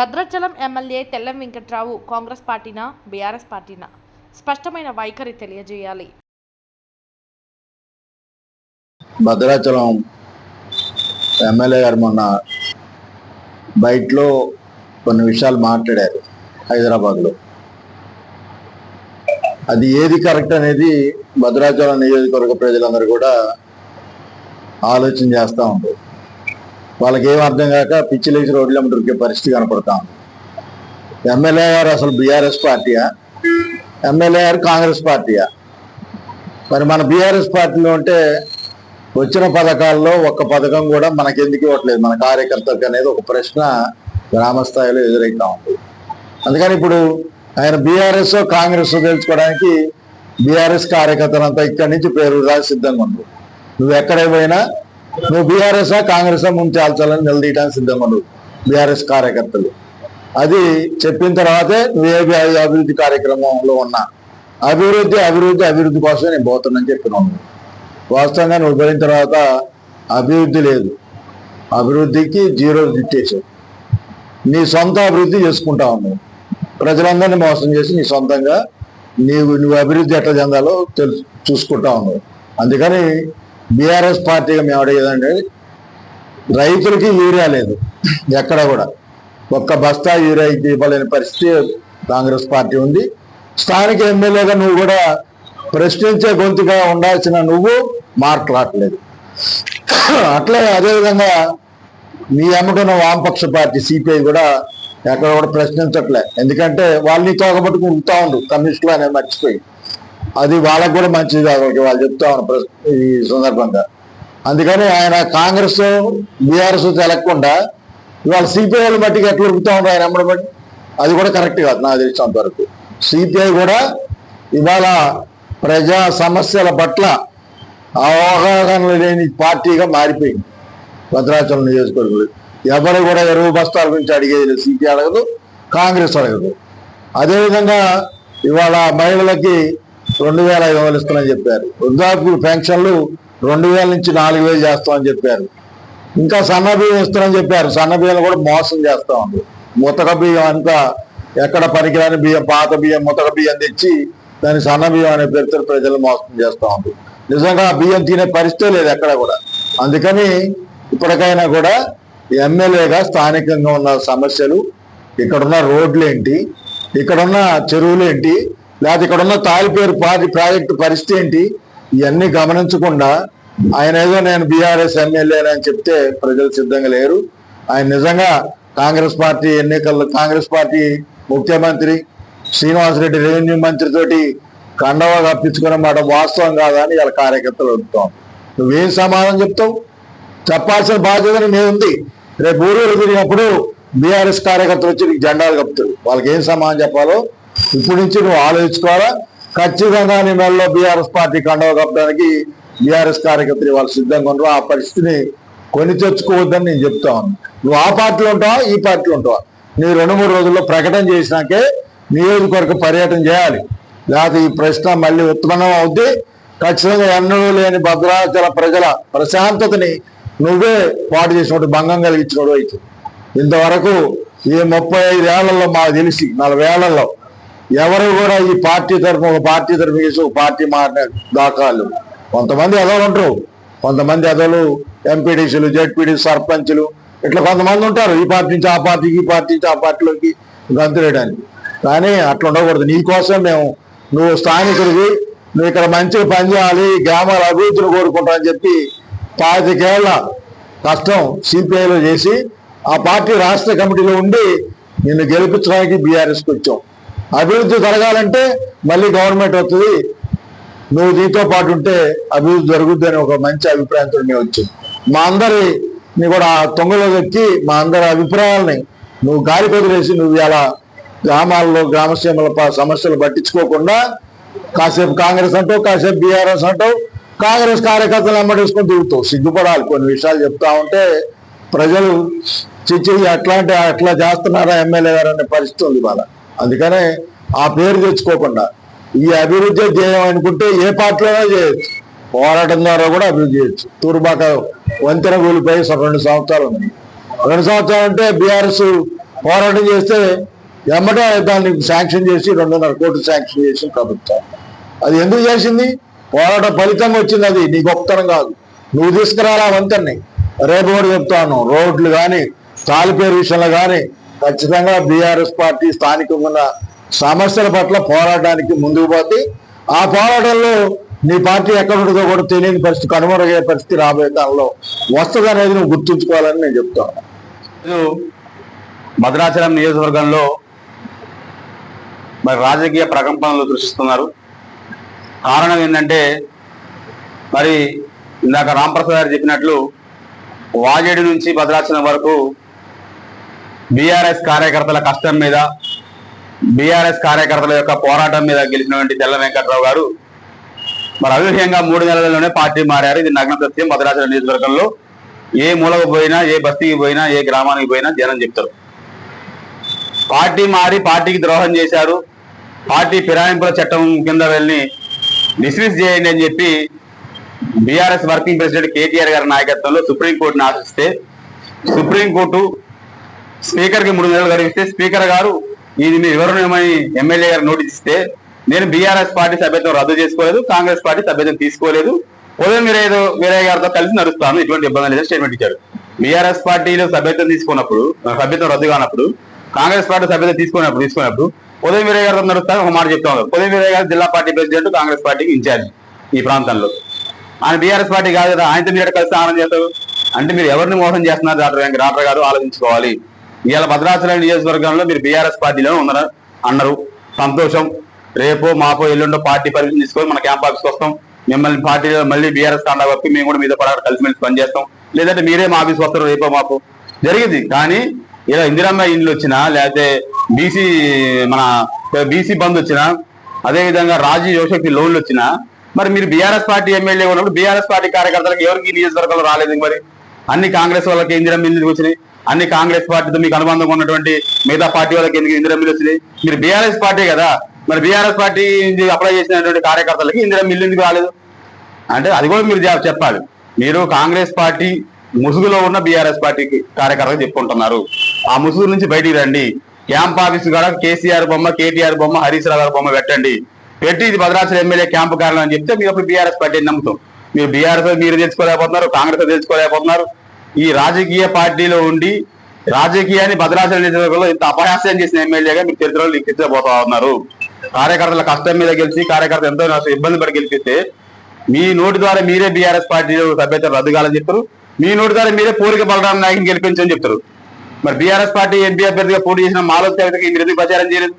Bhadrachalam MLA Tellam Venkatrao Congress పార్టీనా BRS పార్టీనా? స్పష్టమైన వైఖరి తెలియజేయాలి. భద్రాచలం ఎమ్మెల్యే గారు మొన్న బయటలో కొన్ని విషయాలు మాట్లాడారు హైదరాబాద్లో. అది ఏది కరెక్ట్ అనేది భద్రాచలం నియోజకవర్గ ప్రజలందరూ కూడా ఆలోచన చేస్తూ ఉంటారు వాళ్ళకి ఏం అర్థం కాక పిచ్చిలేసి రోడ్ల దొరికే పరిస్థితి కనపడతాం ఎమ్మెల్యే గారు అసలు బీఆర్ఎస్ పార్టీయా? ఎమ్మెల్యే గారు కాంగ్రెస్ పార్టీయా? మరి మన బీఆర్ఎస్ పార్టీలో ఉంటే వచ్చిన పథకాల్లో ఒక్క పథకం కూడా మనకెందుకు ఇవ్వట్లేదు? మన కార్యకర్తలకు అనేది ఒక ప్రశ్న గ్రామ స్థాయిలో ఎదురైతా ఉంది. అందుకని ఇప్పుడు ఆయన బీఆర్ఎస్ కాంగ్రెస్ తెలుసుకోవడానికి బీఆర్ఎస్ కార్యకర్తలంతా ఇక్కడి నుంచి పేరు రాసి సిద్ధంగా ఉండవు నువ్వు ఎక్కడ పోయినా నువ్వు బీఆర్ఎస్ కాంగ్రెస్ ముందు చాల్చాలని నిలదీయడానికి సిద్ధంగా ఉండు బీఆర్ఎస్ కార్యకర్తలు. అది చెప్పిన తర్వాతే నువ్వు ఏ అభివృద్ధి కార్యక్రమంలో ఉన్నా అభివృద్ధి అభివృద్ధి అభివృద్ధి కోసమే నేను పోతున్నాను చెప్పినాను. వాస్తవంగా నువ్వు పోయిన తర్వాత అభివృద్ధి లేదు. అభివృద్ధికి జీరో దిట్టేసావు నీ సొంత అభివృద్ధి చేసుకుంటా ఉన్నావు. ప్రజలందరినీ మోసం చేసి నీ సొంతంగా నీవు నువ్వు అభివృద్ధి ఎట్లా చెందాలో తెలుసు చూసుకుంటా ఉన్నావు. అందుకని బీఆర్ఎస్ పార్టీగా మేము అడిగేదంటే రైతులకి యూరియా లేదు ఎక్కడ కూడా. ఒక్క బస్తా యూరియా ఇవ్వలేని పరిస్థితి కాంగ్రెస్ పార్టీ ఉంది. స్థానిక ఎమ్మెల్యేగా నువ్వు కూడా ప్రశ్నించే గొంతుగా ఉండాల్సిన నువ్వు మాట్లాడలేదు అట్లే అదేవిధంగా మీ అమ్ముకున్న వామపక్ష పార్టీ సిపిఐ కూడా ఎక్కడ కూడా ప్రశ్నించట్లే. ఎందుకంటే వాళ్ళని తోగబట్టుకుంటా ఉండు కమ్యూనిస్టులు అనేది మర్చిపోయి. అది వాళ్ళకు కూడా మంచిది కాదు. వాళ్ళకి వాళ్ళు చెప్తా ఉన్నారు ఈ సందర్భంగా. అందుకని ఆయన కాంగ్రెస్ బీఆర్ఎస్ తెలకుండా ఇవాళ సిపిఐలు బట్టి ఎట్లా ఉరుకుతా ఉన్నారు ఆయన అమ్మడి బట్టి? అది కూడా కరెక్ట్ కాదు నాకు తెలిసినంత వరకు. సిపిఐ కూడా ఇవాళ ప్రజా సమస్యల పట్ల అవగాహన లేని పార్టీగా మారిపోయింది. భద్రాచలం నియోజకవర్గంలో. ఎవరు కూడా ఎరువు బస్తాల గురించి అడిగేది లేదు సిపిఐ అడగదు కాంగ్రెస్ అడగదు. అదేవిధంగా ఇవాళ మహిళలకి రెండు వేల ఐదు వందలు ఇస్తామని చెప్పారు. వృద్ధాప్య పెన్షన్లు రెండు వేల నుంచి నాలుగు వేలు చేస్తామని చెప్పారు. ఇంకా సన్న బియ్యం ఇస్తామని చెప్పారు. సన్న బియ్యం కూడా మోసం చేస్తా ఉంది. ముతక బియ్యం అంతా ఎక్కడ పనికిరాని బియ్యం పాత బియ్యం ముతక బియ్యం తెచ్చి దాని సన్న బియ్యం అనే పేరుతో ప్రజలు మోసం చేస్తూ ఉంది. నిజంగా బియ్యం తినే పరిస్థితి లేదు ఎక్కడ కూడా. అందుకని ఇప్పటికైనా కూడా ఎమ్మెల్యేగా స్థానికంగా ఉన్న సమస్యలు ఇక్కడున్న రోడ్లు ఏంటి ఇక్కడున్న చెరువులు ఏంటి లేకపోతే ఇక్కడున్న తాలిపేరు ప్రాజెక్టు పరిస్థితి ఏంటి? ఇవన్నీ గమనించకుండా ఆయన ఏదో నేను బీఆర్ఎస్ ఎమ్మెల్యే అని చెప్తే ప్రజలు సిద్ధంగా లేరు. ఆయన నిజంగా కాంగ్రెస్ పార్టీ ఎన్నికల్లో కాంగ్రెస్ పార్టీ ముఖ్యమంత్రి శ్రీనివాసరెడ్డి రెవెన్యూ మంత్రి తోటి కండవా కప్పించుకునే మాట వాస్తవం కాదా అని వాళ్ళ కార్యకర్తలు అడుగుతాం. నువ్వేం సమాధానం చెప్తావు? చెప్పాల్సిన బాధ్యత మీద ఉంది. రేపు ఊరూరు తిరిగినప్పుడు బీఆర్ఎస్ కార్యకర్తలు వచ్చి జెండాలు కప్పుతారు. వాళ్ళకి ఏం సమాధానం చెప్పాలో ఇప్పటి నుంచి నువ్వు ఆలోచించుకోవాలా? ఖచ్చితంగా నీ మెడలో బీఆర్ఎస్ పార్టీ కండవ కప్పడానికి బీఆర్ఎస్ కార్యకర్తలు వాళ్ళు సిద్ధంగా ఉండరు ఆ పరిస్థితిని కొని తెచ్చుకోవద్దని నేను చెప్తా నువ్వు ఆ పార్టీలో ఉంటావా? ఈ పార్టీలో ఉంటావా? నీ రెండు మూడు రోజుల్లో ప్రకటన చేసినాకే నియోజకవర్గ పర్యటన చేయాలి. లేకపోతే ఈ ప్రశ్న మళ్ళీ ఉత్పన్నం అవుద్ది. ఖచ్చితంగా ఎన్నడూ లేని భద్రాచల ప్రజల ప్రశాంతతని నువ్వే పాటు చేసినట్టు భంగం కలిగించినోడు అయితే. ఇంతవరకు ఈ ముప్పై ఐదేళ్ళలో మాకు తెలిసి నలభై ఏళ్ళలో ఎవరు కూడా ఈ పార్టీ తరఫున ఒక పార్టీ తరఫున చేసి ఒక పార్టీ మారిన దాఖలు కొంతమంది ఎదలు ఉంటారు. కొంతమంది ఎదలు ఎంపీడీసీలు జెడ్పీడీ సర్పంచులు ఇట్లా కొంతమంది ఉంటారు. ఈ పార్టీ నుంచి ఆ పార్టీకి ఈ పార్టీ నుంచి ఆ పార్టీలోకి గంతులేయడానికి కానీ అట్లా ఉండకూడదు. నీకోసం మేము నువ్వు స్థానికుడివి నువ్వు ఇక్కడ మంచిగా పనిచేయాలి గ్రామాల అభివృద్ధిని కోరుకుంటానని చెప్పి పాతికేళ్ళ కష్టం సిపిఐలో చేసి ఆ పార్టీ రాష్ట్ర కమిటీలో ఉండి నిన్ను గెలిపించడానికి బీఆర్ఎస్కి వచ్చాం. అభివృద్ధి జరగాలంటే మళ్ళీ గవర్నమెంట్ వస్తుంది. నువ్వు దీంతో పాటు ఉంటే అభివృద్ధి జరుగుద్ది అని ఒక మంచి అభిప్రాయంతో మేము వచ్చింది మా అందరి నీ కూడా తొంగలో ఎక్కి మా అందరి అభిప్రాయాలని నువ్వు గాలి వదిలేసి నువ్వు ఇలా గ్రామాల్లో గ్రామసీమల సమస్యలు పట్టించుకోకుండా కాసేపు కాంగ్రెస్ అంటావు కాసేపు బీఆర్ఎస్ అంటావు కాంగ్రెస్ కార్యకర్తలు అమ్మడేసుకొని దిగుతావు సిగ్గుపడాలి. కొన్ని విషయాలు చెప్తా ఉంటే ప్రజలు చిచ్చి అట్లాంటి అట్లా చేస్తున్నారా ఎమ్మెల్యే గారు అనే పరిస్థితి ఉంది వాళ్ళ అందుకనే ఆ పేరు తెచ్చుకోకుండా ఈ అభివృద్ధి ధ్యేయం అనుకుంటే ఏ పార్టీలోనే చేయొచ్చు. పోరాటం ద్వారా కూడా అభివృద్ధి చేయొచ్చు. తూర్బాక వంతెన కూలిపోయి స- రెండు సంవత్సరాలు ఉంది. రెండు సంవత్సరాలు అంటే బీఆర్ఎస్ పోరాటం చేస్తే ఎమ్మటే దాన్ని శాంక్షన్ చేసి రెండున్నర కోట్లు శాంక్షన్ చేసి ప్రభుత్వం. అది ఎందుకు చేసింది? పోరాట ఫలితంగా వచ్చింది అది. నీ గొప్పతనం కాదు. నువ్వు తీసుకురాలా వంతెన్ని. రేపు కూడా చెప్తాను. రోడ్లు కానీ తాలిపేరు విషయంలో కానీ ఖచ్చితంగా బీఆర్ఎస్ పార్టీ స్థానికంగా ఉన్న సమస్యల పట్ల పోరాటానికి ముందుకు పోతే ఆ పోరాటంలో నీ పార్టీ ఎక్కడుంటుందో కూడా తెలియని పరిస్థితి కనుమరుగయ్యే పరిస్థితి రాబోయే కాలంలో వస్తుంది అనేది నువ్వు గుర్తుంచుకోవాలని నేను చెప్తాను భద్రాచలం నియోజకవర్గంలో మరి రాజకీయ ప్రకంపనలు దృష్టిస్తున్నారు కారణం ఏంటంటే మరి ఇందాక రాంప్రసాద్ గారు చెప్పినట్లు వాజేడు నుంచి భద్రాచలం వరకు బీఆర్ఎస్ కార్యకర్తల కష్టం మీద బీఆర్ఎస్ కార్యకర్తల యొక్క పోరాటం మీద గెలిచినటువంటి తెల్ల వెంకట్రావు గారు మరి అనూహ్యంగా మూడు నెలల్లోనే పార్టీ మారారు. ఇది నగ్న సత్యం. భద్రాచలం నియోజకవర్గంలో ఏ మూలకు పోయినా ఏ బస్తీకి పోయినా ఏ గ్రామానికి పోయినా జనం చెప్తారు. పార్టీ మారి పార్టీకి ద్రోహం చేశారు. పార్టీ ఫిరాయింపుల చట్టం కింద వెళ్ళి డిస్మిస్ చేయండి అని చెప్పి బీఆర్ఎస్ వర్కింగ్ ప్రెసిడెంట్ కేటీఆర్ గారి నాయకత్వంలో సుప్రీంకోర్టును ఆశిస్తే సుప్రీంకోర్టు స్పీకర్కి మూడు నెలలు గడిపిస్తే స్పీకర్ గారు ఇది మీ వివరణమని ఎమ్మెల్యే గారు నోటీస్ ఇస్తే నేను బీఆర్ఎస్ పార్టీ సభ్యత్వం రద్దు చేసుకోలేదు కాంగ్రెస్ పార్టీ సభ్యత్వం తీసుకోలేదు. ఉదయం మీరేదో ఏదో వేరే గారితో కలిసి నడుస్తాను ఎటువంటి ఇబ్బంది లేదని స్టేట్మెంట్ ఇచ్చారు. బీఆర్ఎస్ పార్టీలో సభ్యత్వం తీసుకున్నప్పుడు సభ్యత్వం రద్దు కానప్పుడు కాంగ్రెస్ పార్టీ సభ్యత తీసుకున్నప్పుడు తీసుకున్నప్పుడు ఉదయం వీరయ్య గారితో నడుస్తాను ఒక మాట చెప్తా ఉన్నారు ఉదయం వీరయ్య గారు జిల్లా పార్టీ ప్రెసిడెంట్ కాంగ్రెస్ పార్టీకి ఇన్ఛార్జ్ ఈ ప్రాంతంలో. ఆయన బీఆర్ఎస్ పార్టీ కాదు కదా ఆయనతో మీరు కలిసి ఆనందం చేస్తారు? అంటే మీరు ఎవరిని మోసం చేస్తున్నారు డాక్టర్ వెంకట డాక్టర్ గారు ఆలోచించుకోవాలి. ఇవాళ భద్రాచలం నియోజకవర్గంలో మీరు బీఆర్ఎస్ పార్టీలో ఉన్నారు అన్నారు. సంతోషం. రేపో మాపో ఎల్లుండో పార్టీ పర్మిషన్ తీసుకొని మన క్యాంప్ ఆఫీస్కి వస్తాం. మిమ్మల్ని పార్టీలో మళ్ళీ బీఆర్ఎస్ కాండా వరకు మేము కూడా మీతో పడాలి కలిసిమెలిసి పనిచేస్తాం. లేదంటే మీరే మా ఆఫీస్ వస్తారు రేపో మాపో. జరిగింది. కానీ ఇలా ఇందిరమ్మ ఇండ్లు వచ్చినా లేకపోతే బీసీ మన బీసీ బంద్ వచ్చినా అదే విధంగా రాజీ యువశక్తి లోన్లు వచ్చినా మరి మీరు బీఆర్ఎస్ పార్టీ ఎమ్మెల్యే ఉన్నప్పుడు బీఆర్ఎస్ పార్టీ కార్యకర్తలకు ఎవరికి నియోజకవర్గంలో రాలేదు మరి? అన్ని కాంగ్రెస్ వాళ్ళకి ఇందిరా మిల్లు వచ్చినాయి. అన్ని కాంగ్రెస్ పార్టీతో మీకు అనుబంధంగా ఉన్నటువంటి మిగతా పార్టీ వాళ్ళకి ఎందుకు ఇందిరా మిల్లు వచ్చినాయి? మీరు బీఆర్ఎస్ పార్టీ కదా. మరి బీఆర్ఎస్ పార్టీ అప్లై చేసినటువంటి కార్యకర్తలకి ఇందిరా మిల్లు ఎందుకు రాలేదు? అంటే అది కూడా మీరు చెప్పాలి. మీరు కాంగ్రెస్ పార్టీ ముసుగులో ఉన్న బీఆర్ఎస్ పార్టీకి కార్యకర్తలు చెప్పుకుంటున్నారు. ఆ ముసుగు నుంచి బయటికి రండి. క్యాంప్ ఆఫీస్ కూడా కేసీఆర్ బొమ్మ కేటీఆర్ బొమ్మ హరీష్ రావు గారి బొమ్మ పెట్టండి. పెట్టి ఇది భద్రాచలం ఎమ్మెల్యే క్యాంపు కారణం అని చెప్తే మీరు అప్పుడు బీఆర్ఎస్ పార్టీని నమ్ముతాం. మీరు బీఆర్ఎస్ మీరు తెలుసుకోలేకపోతున్నారు కాంగ్రెస్ తెలుసుకోలేకపోతున్నారు ఈ రాజకీయ పార్టీలో ఉండి రాజకీయాన్ని భద్రాచలం నియోజకవర్గంలో ఇంత అపహాస్యం చేసిన ఎమ్మెల్యేగా మీరు చరిత్రలో లిఖించబోతా ఉన్నారు. కార్యకర్తల కష్టం మీద గెలిచి కార్యకర్త ఎంతో ఇబ్బంది పడి గెలిపిస్తే మీ నోటి ద్వారా మీరే బీఆర్ఎస్ పార్టీలో సభ్యత రద్దు కాలని చెప్తారు. మీ నోటి ద్వారా మీరే పూరిక బలరాం నాయకుని గెలిపించని చెప్తారు. మరి బీఆర్ఎస్ పార్టీ ఎంపీ అభ్యర్థిగా పోటీ చేసిన మాలో కవితకి మీరు ఎందుకు ప్రచారం చేయలేదు?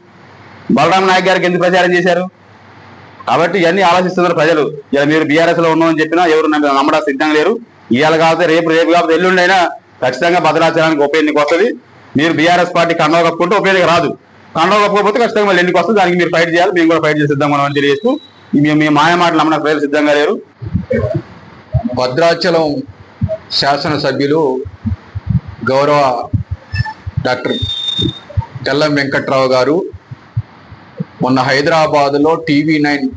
బలరాం నాయక్ గారికి ఎందుకు ప్రచారం చేశారు? కాబట్టి ఇవన్నీ ఆలోచిస్తున్నారు ప్రజలు. ఇలా మీరు బీఆర్ఎస్లో ఉన్నామని చెప్పినా ఎవరు నమ్మడం సిద్ధంగా లేరు. ఇవాళ కాకపోతే రేపు రేపు కాకపోతే ఎల్లుండి అయినా ఖచ్చితంగా భద్రాచలానికి ఉప ఎన్నిక వస్తుంది. మీరు బీఆర్ఎస్ పార్టీ కండవ కప్పుకుంటే ఉప ఎన్నిక రాదు. కండవ కప్పుకోకపోతే ఖచ్చితంగా మళ్ళీ ఎన్నిక వస్తుంది. దానికి మీరు ఫైట్ చేయాలి. మేము కూడా ఫైట్ చేసి సిద్ధంగా ఉన్నామని తెలియజేస్తూ మీ- మీ మాయ మాటలు అమ్మడానికి ప్రజలు సిద్ధంగా లేరు. భద్రాచలం శాసనసభ్యులు గౌరవ డాక్టర్ తెల్లం వెంకట్రావు గారు మొన్న హైదరాబాద్లో టీవీ నైన్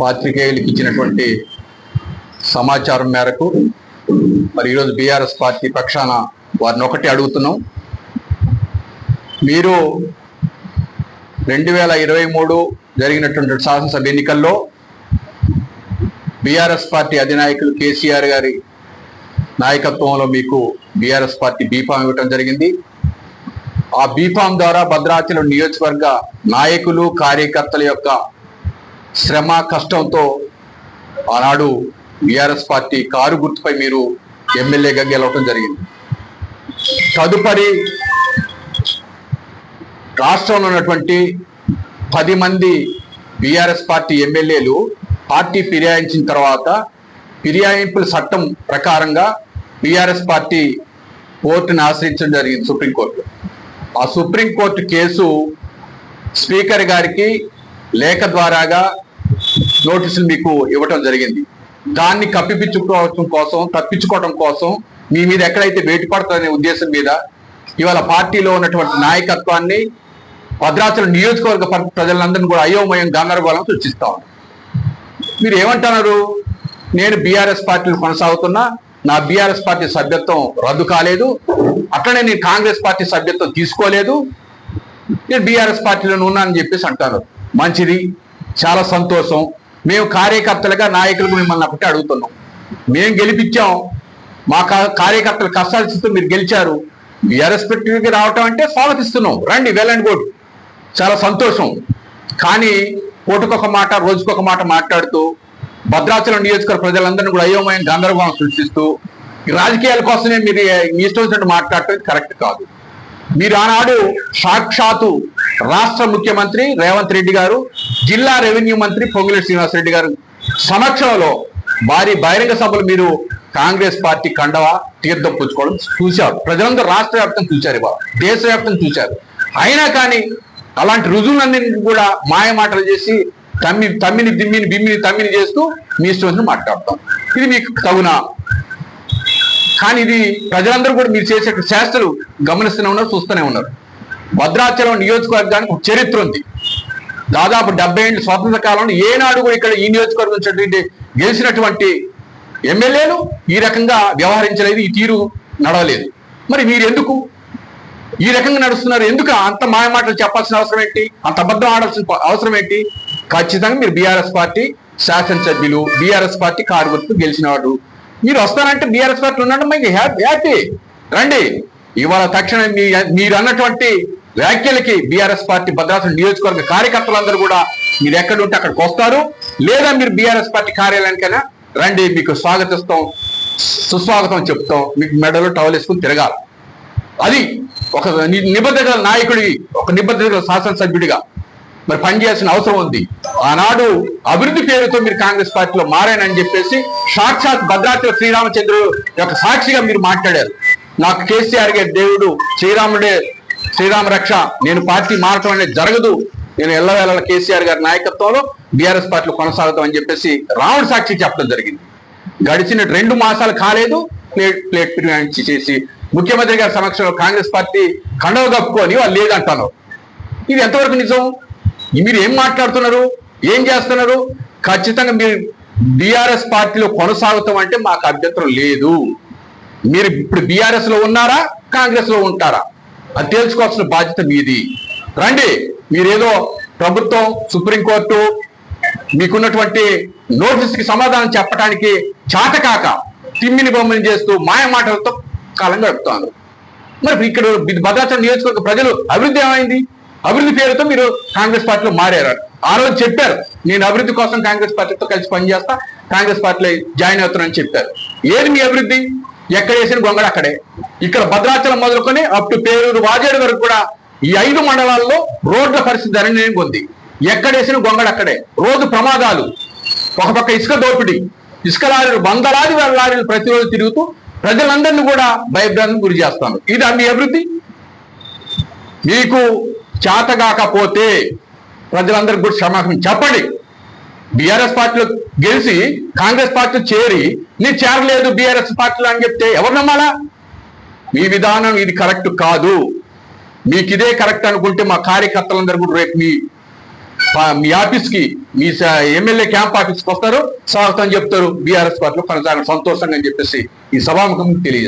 పాత్రికేయులకు ఇచ్చినటువంటి సమాచారం మేరకు మరి ఈరోజు బీఆర్ఎస్ పార్టీ పక్షాన వారిని ఒకటి అడుగుతున్నాం. మీరు రెండు వేల ఇరవై మూడు జరిగినటువంటి శాసనసభ ఎన్నికల్లో బీఆర్ఎస్ పార్టీ అధినాయకులు కేసీఆర్ గారి నాయకత్వంలో మీకు బీఆర్ఎస్ పార్టీ బీఫామ్ ఇవ్వటం జరిగింది. ఆ బీఫామ్ ద్వారా భద్రాచలం నియోజకవర్గ నాయకులు కార్యకర్తల యొక్క శ్రమ కష్టంతో ఆనాడు బీఆర్ఎస్ పార్టీ కారు గుర్తుపై మీరు ఎమ్మెల్యేగా గెలవటం జరిగింది. తదుపరి రాష్ట్రంలో ఉన్నటువంటి పది మంది బీఆర్ఎస్ పార్టీ ఎమ్మెల్యేలు పార్టీ ఫిర్యాయించిన తర్వాత ఫిర్యాయింపుల చట్టం ప్రకారంగా బీఆర్ఎస్ పార్టీ కోర్టును ఆశ్రయించడం జరిగింది సుప్రీంకోర్టు ఆ సుప్రీంకోర్టు కేసు స్పీకర్ గారికి లేఖ ద్వారాగా నోటీసులు మీకు ఇవ్వటం జరిగింది. దాన్ని కప్పిపించుకోవడం కోసం తప్పించుకోవడం కోసం మీ మీద ఎక్కడైతే వేటు పడుతుందనే ఉద్దేశం మీద ఇవాళ పార్టీలో ఉన్నటువంటి నాయకత్వాన్ని భద్రాచలం నియోజకవర్గ ప్రజలందరినీ కూడా అయోమయం గందరగోళం సృష్టిస్తా ఉన్నారు. మీరు ఏమంటున్నారు? నేను బీఆర్ఎస్ పార్టీలో కొనసాగుతున్నా నా బీఆర్ఎస్ పార్టీ సభ్యత్వం రద్దు కాలేదు అట్లనే నేను కాంగ్రెస్ పార్టీ సభ్యత్వం తీసుకోలేదు నేను బీఆర్ఎస్ పార్టీలో ఉన్నానని చెప్పేసి అంటారు. మంచిది చాలా సంతోషం. మేము కార్యకర్తలుగా నాయకులకు మిమ్మల్ని ఒకటి అడుగుతున్నాం. మేము గెలిపించాం. మా కార్యకర్తలు కష్టాలు చూస్తూ మీరు గెలిచారు. ఎరస్పెక్టివ్గా రావటం అంటే స్వాగతిస్తున్నాం రండి వెల్ అండ్ గుడ్. చాలా సంతోషం. కానీ పూటకొక మాట రోజుకొక మాట మాట్లాడుతూ భద్రాచలం నియోజకవర్గ ప్రజలందరినీ కూడా అయోమయం గందరగోళం సృష్టిస్తూ రాజకీయాల కోసమే మీరు మీ ఇష్టం మాట్లాడటం కరెక్ట్ కాదు. మీరు ఆనాడు సాక్షాత్తు రాష్ట్ర ముఖ్యమంత్రి రేవంత్ రెడ్డి గారు జిల్లా రెవెన్యూ మంత్రి పొంగులేటి శ్రీనివాసరెడ్డి గారు సమక్షంలో భారీ బహిరంగ సభలు మీరు కాంగ్రెస్ పార్టీ కండవ తీర్థం పుచ్చుకోవడం చూశారు. ప్రజలందరూ రాష్ట్ర వ్యాప్తంగా చూశారు ఇవాళ. దేశవ్యాప్తంగా చూశారు. అయినా కానీ అలాంటి రుజువులన్నింటినీ కూడా మాయ మాటలు చేసి తమ్మి తమ్మిని దిమ్మిని బిమ్మిని తమ్మిని చేస్తూ మీ ఇష్టం మాట్లాడతాం. ఇది మీకు తగునా కానీ ఇది ప్రజలందరూ కూడా మీరు చేసే చేష్టలు గమనిస్తూనే ఉన్నారు చూస్తూనే ఉన్నారు. భద్రాచలం నియోజకవర్గానికి ఒక చరిత్ర ఉంది. దాదాపు డెబ్బై ఏళ్ళు స్వాతంత్ర కాలంలో ఏనాడు కూడా ఇక్కడ ఈ నియోజకవర్గం నుంచి గెలిచినటువంటి ఎమ్మెల్యేలు ఈ రకంగా వ్యవహరించలేదు ఈ తీరు నడవలేదు. మరి మీరు ఎందుకు ఈ రకంగా నడుస్తున్నారు? ఎందుకు అంత మాయమాటలు చెప్పాల్సిన అవసరం ఏంటి? అంత అబద్ధం ఆడాల్సిన అవసరం ఏంటి? ఖచ్చితంగా మీరు బీఆర్ఎస్ పార్టీ శాసనసభ్యులు బీఆర్ఎస్ పార్టీ కార్యకర్తలు గెలిచినవాడు మీరు వస్తారంటే బీఆర్ఎస్ పార్టీ ఉండడం మీకు హ్యాపీ. రండి. ఇవాళ తక్షణం మీ మీరు అన్నటువంటి వ్యాఖ్యలకి బీఆర్ఎస్ పార్టీ భద్రాచలం నియోజకవర్గ కార్యకర్తలందరూ కూడా మీరు ఎక్కడ ఉంటే అక్కడికి వస్తారు లేదా మీరు బీఆర్ఎస్ పార్టీ కార్యాలయానికైనా రండి మీకు స్వాగతిస్తాం సుస్వాగతం చెప్తాం మీకు మెడలో టవల్ వేసుకుని తిరగాలి. అది ఒక నిబద్ధత నాయకుడి నాయకుడివి ఒక నిబద్ధత శాసనసభ్యుడిగా మరి పనిచేయాల్సిన అవసరం ఉంది. ఆనాడు అభివృద్ధి పేరుతో మీరు కాంగ్రెస్ పార్టీలో మారానని చెప్పేసి సాక్షాత్ భద్రాచల శ్రీరామచంద్రుడు యొక్క సాక్షిగా మీరు మాట్లాడారు. నాకు కేసీఆర్ గారి దేవుడు శ్రీరాముడే శ్రీరామ రక్ష నేను పార్టీ మారటం అనేది జరగదు. నేను ఎల్లవేళ కేసీఆర్ గారి నాయకత్వంలో బీఆర్ఎస్ పార్టీలో కొనసాగుతాం అని చెప్పేసి రాముడు సాక్షి చెప్పడం జరిగింది. గడిచిన రెండు మాసాలు కాలేదు. ప్లేట్ ప్లేట్ ఫిర్యాదు చేసి ముఖ్యమంత్రి గారి సమక్షంలో కాంగ్రెస్ పార్టీ కండవ కప్పుకొని వాళ్ళు లేదంటాను ఇది ఎంతవరకు నిజం? మీరు ఏం మాట్లాడుతున్నారు? ఏం చేస్తున్నారు? ఖచ్చితంగా మీరు బీఆర్ఎస్ పార్టీలో కొనసాగుతామంటే మాకు అభ్యంతరం లేదు. మీరు ఇప్పుడు బీఆర్ఎస్లో ఉన్నారా? కాంగ్రెస్లో ఉంటారా? అది తెలుసుకోవాల్సిన బాధ్యత మీది. రండి మీరేదో ప్రభుత్వం సుప్రీంకోర్టు మీకున్నటువంటి నోటీస్కి సమాధానం చెప్పడానికి చాటకాక తిమ్మిని బొమ్మని చేస్తూ మాయ మాటలతో కాలం గడుపుతాను. మరి ఇక్కడ భద్రాచలం నియోజకవర్గ ప్రజలు అభివృద్ధి ఏమైంది? అభివృద్ధి పేరుతో మీరు కాంగ్రెస్ పార్టీలో మారారు. ఆ రోజు చెప్పారు నేను అభివృద్ధి కోసం కాంగ్రెస్ పార్టీతో కలిసి పనిచేస్తా కాంగ్రెస్ పార్టీలో జాయిన్ అవుతానని చెప్పారు. ఏది మీ అభివృద్ధి? ఎక్కడ వేసిన గొంగడ అక్కడే. ఇక్కడ భద్రాచలం మొదలుకొని అప్ టు పేరూరు వాజేడు వరకు కూడా ఈ ఐదు మండలాల్లో రోడ్ల పరిస్థితి ధరణీయంగా ఉంది. ఎక్కడ వేసిన గొంగడ అక్కడే. రోజు ప్రమాదాలు. ఒక పక్క ఇసుక దోపిడీ. ఇసుక లారీలు వందలాది వేల లారీలు ప్రతిరోజు తిరుగుతూ ప్రజలందరినీ కూడా భయభ్రాంతికి గురి చేస్తాను. ఇది మీ అభివృద్ధి? మీకు చేతగాకపోతే ప్రజలందరికీ కూడా క్షమాపణ. చెప్పండి. బీఆర్ఎస్ పార్టీలో గెలిచి కాంగ్రెస్ పార్టీలో చేరి నీ చేరలేదు బీఆర్ఎస్ పార్టీలో అని చెప్తే ఎవరు నమ్మాలా? మీ విధానం ఇది కరెక్ట్ కాదు. మీకు ఇదే కరెక్ట్ అనుకుంటే మా కార్యకర్తలందరూ కూడా రేపు మీ మీ ఆఫీస్కి మీ ఎమ్మెల్యే క్యాంప్ ఆఫీస్కి వస్తారు. స్వాగతం చెప్తారు బీఆర్ఎస్ పార్టీలో. కొనసాగడం సంతోషంగా అని చెప్పేసి ఈ సభాముఖం తెలియజేస్తారు